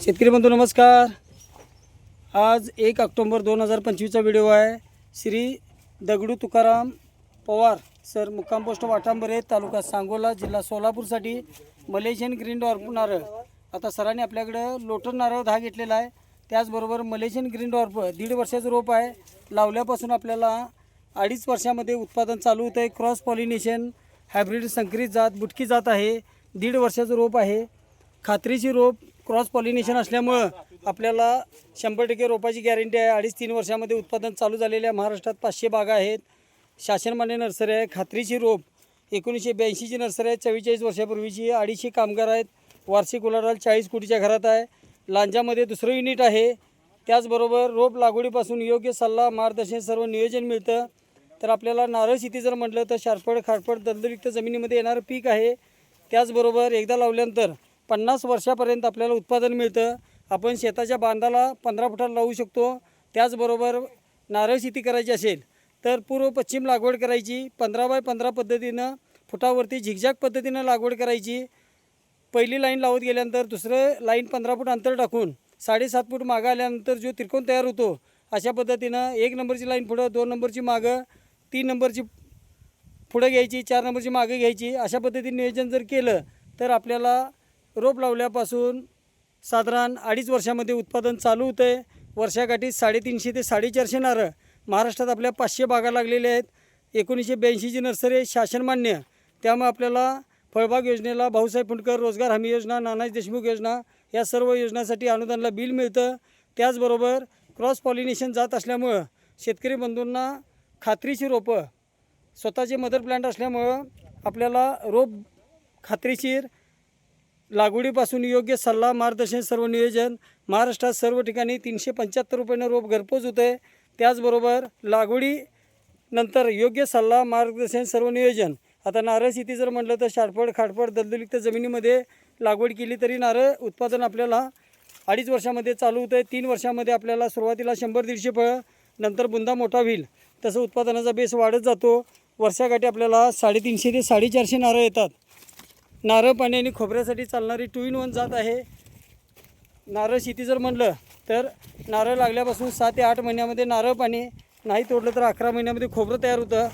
शेतकरी बंधू नमस्कार. आज एक ऑक्टोंबर दोन हजार पंचवीसचा व्हिडिओ आहे. श्री दगडू तुकाराम पवार सर मुक्काम पोस्ट वाटांबरे तालुका सांगोला जिल्हा सोलापूरसाठी मलेशियन ग्रीन डॉर्फ नारळ. आता सरांनी आपल्याकडं लोटन नारळ दहा घेतलेला आहे. त्याचबरोबर मलेशियन ग्रीन डॉर्फ दीड वर्षाचं रोप आहे. लावल्यापासून आपल्याला अडीच वर्षामध्ये उत्पादन चालू होतं आहे क्रॉस पॉलिनेशन हायब्रिड संकरित जात बुटकी जात आहे. दीड वर्षाचं रोप आहे. खात्रीची रोप क्रॉस पॉलिनेशन असल्यामुळं आपल्याला शंभर टक्के रोपाची गॅरंटी आहे. अडीच तीन वर्षामध्ये उत्पादन चालू झालेल्या महाराष्ट्रात पाचशे बागा आहेत. शासनमान्य नर्सरी आहे. खात्रीची रोप एकोणीसशे ब्याऐंशीची नर्सरी आहे. चव्वेचाळीस वर्षापूर्वीची अडीचशे कामगार आहेत. वार्षिक उलाढाल चाळीस कोटीच्या घरात आहे. लांजामध्ये दुसरं युनिट आहे. त्याचबरोबर रोप लागवडीपासून योग्य सल्ला मार्गदर्शन सर्व नियोजन मिळतं. तर आपल्याला नारळ शेती जर म्हटलं तर शारफड खारफड दलदलयुक्त जमिनीमध्ये येणारं पीक आहे. त्याचबरोबर एकदा लावल्यानंतर पन्नास वर्षापर्यंत आपल्याला उत्पादन मिळतं. आपण शेताच्या बांधाला पंधरा फुटाला लावू शकतो. त्याचबरोबर नारळ शेती करायची असेल तर पूर्व पश्चिम लागवड करायची. पंधरा बाय पंधरा पद्धतीनं फुटावरती झिगझॅग पद्धतीनं लागवड करायची. पहिली लाईन लावत गेल्यानंतर दुसरं लाईन पंधरा फूट अंतर टाकून साडेसात फूट मागं आल्यानंतर जो त्रिकोण तयार होतो अशा पद्धतीनं एक नंबरची लाईन पुढं दोन नंबरची मागं तीन नंबरची पुढं घ्यायची चार नंबरची मागं घ्यायची. अशा पद्धतीने नियोजन जर केलं तर आपल्याला रोप लावल्यापासून साधारण अडीच वर्षामध्ये उत्पादन चालू होतं. आहे वर्षाकाठी साडेतीनशे ते साडेचारशे नारळ महाराष्ट्रात आपल्या पाचशे बागा लागलेल्या आहेत. एकोणीसशे ब्याऐंशीची नर्सरी आहे शासनमान्य त्यामुळे आपल्याला फळबाग योजनेला भाऊसाहेब फुंडकर रोजगार हमी योजना नानाजी देशमुख योजना या सर्व योजनासाठी अनुदानला बिल मिळतं. त्याचबरोबर क्रॉस पॉलिनेशन जात असल्यामुळं शेतकरी बंधूंना खात्रीची रोपं स्वतःचे मदर प्लांट असल्यामुळं आपल्याला रोप खात्रीशीर लागवडीपासून योग्य सल्ला मार्गदर्शन सर्व नियोजन. महाराष्ट्रात सर्व ठिकाणी तीनशे पंच्याहत्तर रुपयानं रोप घरपोच होते आहे त्याचबरोबर लागवडी नंतर योग्य सल्ला मार्गदर्शन सर्व नियोजन. आता नारळ शेती जर म्हटलं तर शारपड खाटफड दलदलित जमिनीमध्ये लागवड केली तरी नारळ उत्पादन आपल्याला अडीच वर्षामध्ये चालू होतं आहे तीन वर्षामध्ये आपल्याला सुरुवातीला शंभर दीडशे फळं नंतर बुंदा मोठा होईल. तसं उत्पादनाचा बेस वाढत जातो. वर्षाकाठी आपल्याला साडेतीनशे ते साडेचारशे नारळ येतात. नारळ पाणी आणि खोबऱ्यासाठी चालणारी टू इन वन जात आहे. नारळ शेती जर म्हणलं तर नारळ लागल्यापासून सात ते आठ महिन्यामध्ये नारळ पाणी नाही तोडलं तर अकरा महिन्यामध्ये खोबरं तयार होतं.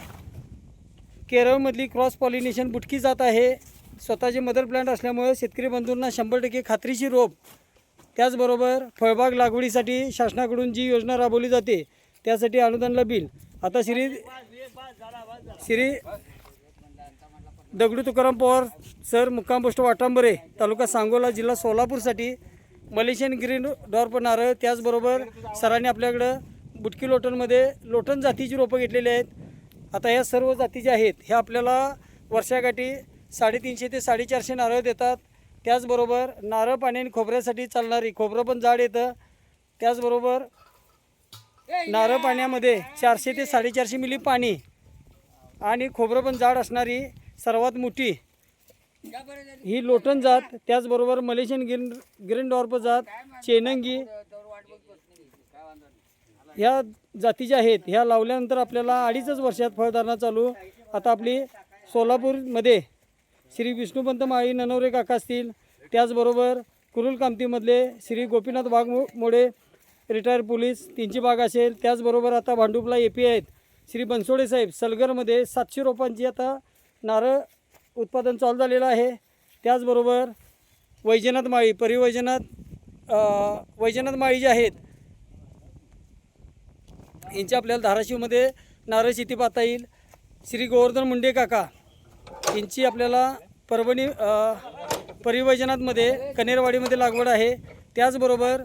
केरळमधली क्रॉस पॉलिनेशन बुटकी जात आहे. स्वतःचे मदर प्लांट असल्यामुळे शेतकरी बंधूंना शंभर टक्के खात्रीची रोप. त्याचबरोबर फळबाग लागवडीसाठी शासनाकडून जी योजना राबवली जाते त्यासाठी अनुदानला बिल. आता श्री श्री दगडू तुकाराम पवार सर मुक्काम पोस्ट वाटांबरे तालुका सांगोला जिल्हा सोलापूरसाठी मलेशियन ग्रीन डॉर्प नारळ त्याचबरोबर सरांनी आपल्याकडं बुटकी लोटनमध्ये लोटन जातीची रोपं घेतलेली आहेत. आता या सर्व जाती ज्या आहेत ह्या आपल्याला वर्षाकाठी साडेतीनशे ते साडेचारशे नारळ देतात. त्याचबरोबर नारळ पाणी आणि खोबऱ्यासाठी चालणारी खोबरं पण जाड येतं. त्याचबरोबर नारळ पाण्यामध्ये चारशे ते साडेचारशे मिली पाणी आणि खोबरं पण जाड असणारी सर्वात मोठी. ही लोटन जात त्याचबरोबर मलेशियन ग्रीन ग्रीन डॉर्प जात चेनंगी. ह्या जाती ज्या आहेत. ह्या लावल्यानंतर आपल्याला अडीचच वर्षात फळधारणा चालू. आता आपली सोलापूरमध्ये श्री विष्णुपंत माळी ननवरे काका असतील. त्याचबरोबर कुरुल कामतीमधले श्री गोपीनाथ वाघ मो- मोडे रिटायर पोलीस त्यांची बाग असेल. त्याचबरोबर आता भांडुपला ए पी आहेत. श्री बनसोडे साहेब सलगरमध्ये सातशे रोपांची आता नारळ उत्पादन चालू झालेलं आहे. त्याचबरोबर वैजनाथ माळी परिवैजनाथ वैजनाथ माळी जे आहेत यांची आपल्याला धाराशिवमध्ये नारळ शेती पाहता येईल. श्री गोवर्धन मुंडे काका यांची आपल्याला परभणी अ, परिवैजनाथमध्ये कनेरवाडीमध्ये लागवड आहे. त्याचबरोबर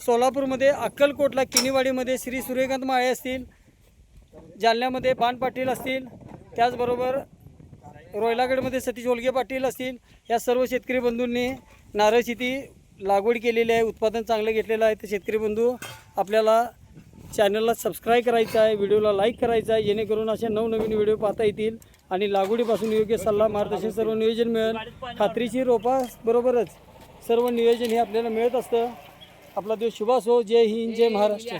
सोलापूरमध्ये अक्कलकोटला किनीवाडीमध्ये श्री सूर्यकांत माळे असतील जालन्यामध्ये बाण पाटील असतील. त्याचबरोबर रोयलागडमध्ये सतीश ओलगे पाटील असतील या सर्व शेतकरी बंधूंनी नारळ शेती लागवड केलेली आहे उत्पादन चांगलं घेतलेलं आहे. तर शेतकरी बंधू आपल्याला चॅनलला सबस्क्राईब करायचं आहे व्हिडिओला लाईक करायचं आहे जेणेकरून असे नवनवीन व्हिडिओ पाहता येतील आणि लागवडीपासून योग्य सल्ला मार्गदर्शन सर्व नियोजन मिळेल. खात्रीशीर रोपाबरोबरच सर्व नियोजन हे आपल्याला मिळत असतं. आपला देव शुभ हो जय हिंद जय महाराष्ट्र.